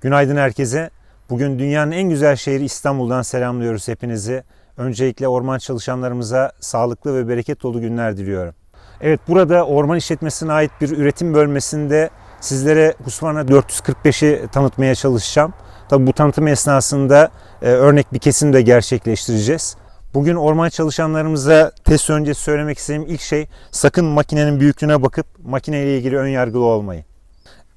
Günaydın herkese. Bugün dünyanın en güzel şehri İstanbul'dan selamlıyoruz hepinizi. Öncelikle orman çalışanlarımıza sağlıklı ve bereket dolu günler diliyorum. Evet burada orman işletmesine ait bir üretim bölmesinde sizlere Husqvarna 445'i tanıtmaya çalışacağım. Tabi bu tanıtım esnasında e, örnek bir kesim de gerçekleştireceğiz. Bugün orman çalışanlarımıza test öncesi söylemek istediğim ilk şey sakın makinenin büyüklüğüne bakıp makineyle ilgili ön yargılı olmayın.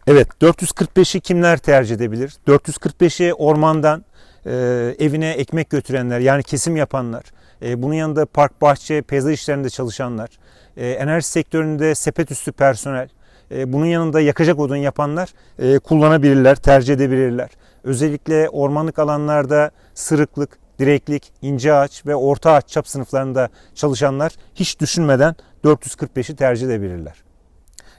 Evet 445'i kimler tercih edebilir? 445'i ormandan e, evine ekmek götürenler yani kesim yapanlar, e, bunun yanında park, bahçe, peyzaj işlerinde çalışanlar, e, enerji sektöründe sepet üstü personel, e, bunun yanında yakacak odun yapanlar e, kullanabilirler, tercih edebilirler. Özellikle ormanlık alanlarda sırıklık, direklik, ince ağaç ve orta ağaç çap sınıflarında çalışanlar hiç düşünmeden 445'i tercih edebilirler.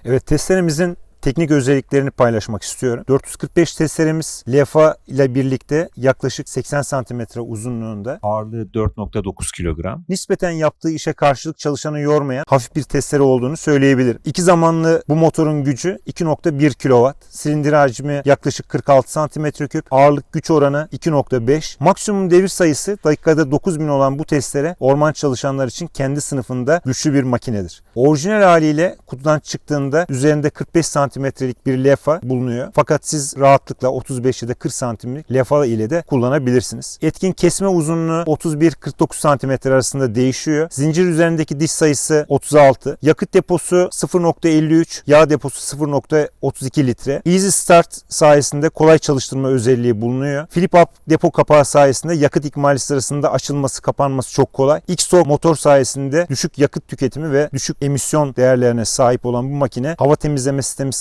Evet testlerimizin teknik özelliklerini paylaşmak istiyorum. 445 testeremiz lefa ile birlikte yaklaşık 80 santimetre uzunluğunda. Ağırlığı 4.9 kilogram. Nispeten yaptığı işe karşılık çalışanı yormayan hafif bir testere olduğunu söyleyebilirim. İki zamanlı bu motorun gücü 2.1 kW. Silindir hacmi yaklaşık 46 santimetre küp. Ağırlık güç oranı 2.5. Maksimum devir sayısı dakikada 9000 olan bu testere orman çalışanlar için kendi sınıfında güçlü bir makinedir. Orijinal haliyle kutudan çıktığında üzerinde 45 santimetrelik bir lefa bulunuyor. Fakat siz rahatlıkla 35 ya da 40 santimlik lefa ile de kullanabilirsiniz. Etkin kesme uzunluğu 31-49 santimetre arasında değişiyor. Zincir üzerindeki diş sayısı 36. Yakıt deposu 0.53, yağ deposu 0.32 litre. Easy Start sayesinde kolay çalıştırma özelliği bulunuyor. Flip Up depo kapağı sayesinde yakıt ikmali sırasında açılması kapanması çok kolay. XO motor sayesinde düşük yakıt tüketimi ve düşük emisyon değerlerine sahip olan bu makine hava temizleme sistemi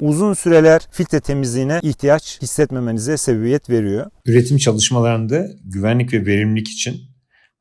uzun süreler filtre temizliğine ihtiyaç hissetmemenize sebebiyet veriyor. Üretim çalışmalarında güvenlik ve verimlilik için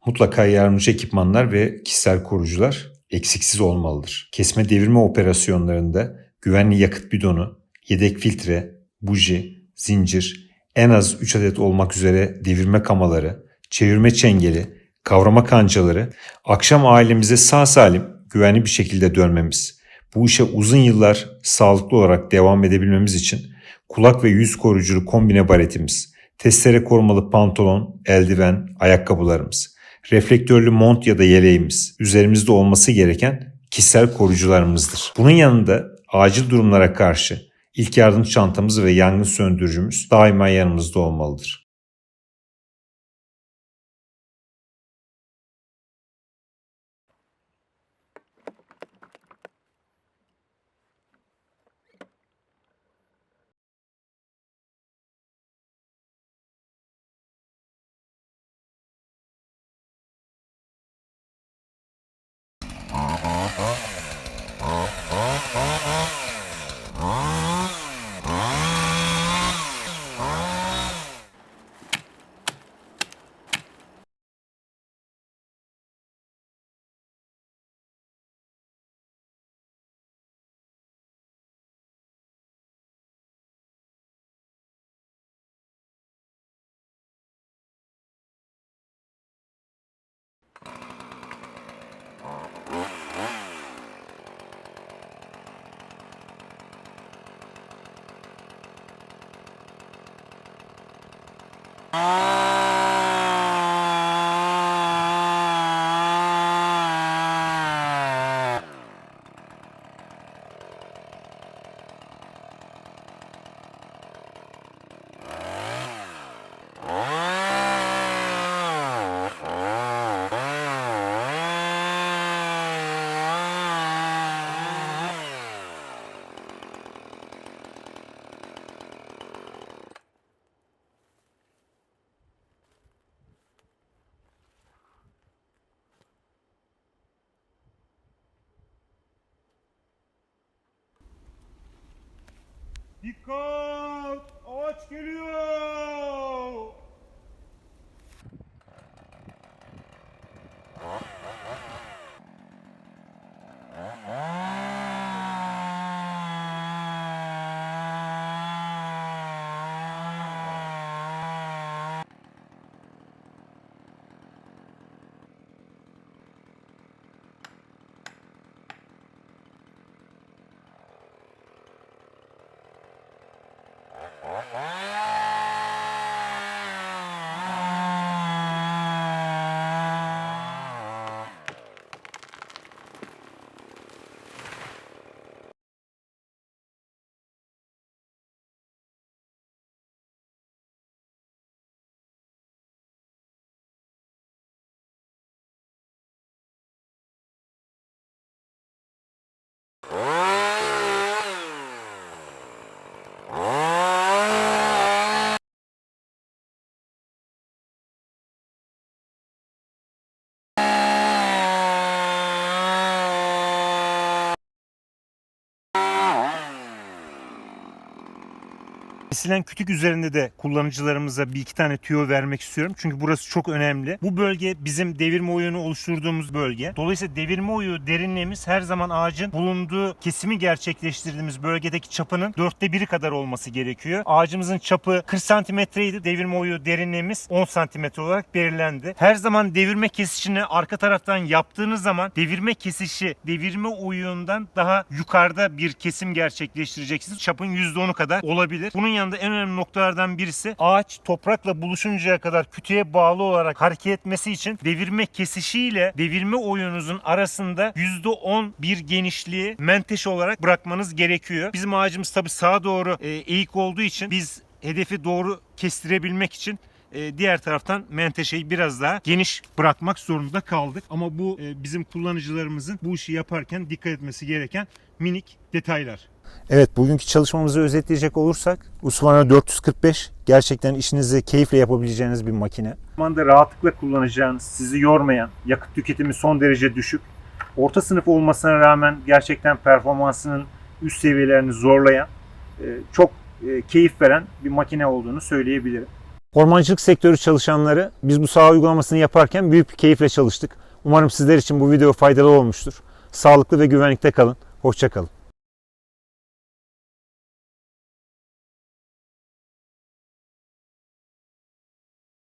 mutlaka yardımcı ekipmanlar ve kişisel koruyucular eksiksiz olmalıdır. Kesme devirme operasyonlarında güvenli yakıt bidonu, yedek filtre, buji, zincir, en az 3 adet olmak üzere devirme kamaları, çevirme çengeli, kavrama kancaları, akşam ailemize sağ salim güvenli bir şekilde dönmemiz, bu işe uzun yıllar sağlıklı olarak devam edebilmemiz için kulak ve yüz koruyuculu kombine baretimiz, testere korumalı pantolon, eldiven, ayakkabılarımız, reflektörlü mont ya da yeleğimiz, üzerimizde olması gereken kişisel koruyucularımızdır. Bunun yanında acil durumlara karşı ilk yardım çantamız ve yangın söndürücümüz daima yanımızda olmalıdır. Dikkat! Ağaç geliyor! Kesilen kütük üzerinde de kullanıcılarımıza bir iki tane tüyo vermek istiyorum. Çünkü burası çok önemli. Bu bölge bizim devirme oyunu oluşturduğumuz bölge. Dolayısıyla devirme oyu derinliğimiz her zaman ağacın bulunduğu kesimi gerçekleştirdiğimiz bölgedeki çapının dörtte biri kadar olması gerekiyor. Ağacımızın çapı 40 santimetreydi. Devirme oyu derinliğimiz 10 santimetre olarak belirlendi. Her zaman devirme kesişini arka taraftan yaptığınız zaman devirme kesişi devirme oyundan daha yukarıda bir kesim gerçekleştireceksiniz. Çapın %10'u kadar olabilir. Bunun yanında en önemli noktalardan birisi ağaç toprakla buluşuncaya kadar kütüğe bağlı olarak hareket etmesi için devirme kesişiyle devirme oyununuzun arasında %10 bir genişliği menteşe olarak bırakmanız gerekiyor. Bizim ağacımız tabii sağa doğru e, eğik olduğu için biz hedefi doğru kestirebilmek için e, diğer taraftan menteşeyi biraz daha geniş bırakmak zorunda kaldık. Ama bu e, bizim kullanıcılarımızın bu işi yaparken dikkat etmesi gereken minik detaylar. Evet bugünkü çalışmamızı özetleyecek olursak Usmana 445 gerçekten işinizi keyifle yapabileceğiniz bir makine. Zamanda rahatlıkla kullanacağınız, sizi yormayan, yakıt tüketimi son derece düşük, orta sınıf olmasına rağmen gerçekten performansının üst seviyelerini zorlayan, e, çok e, keyif veren bir makine olduğunu söyleyebilirim. Ormancılık sektörü çalışanları biz bu saha uygulamasını yaparken büyük bir keyifle çalıştık. Umarım sizler için bu video faydalı olmuştur. Sağlıklı ve güvenlikte kalın. Hoşçakalın.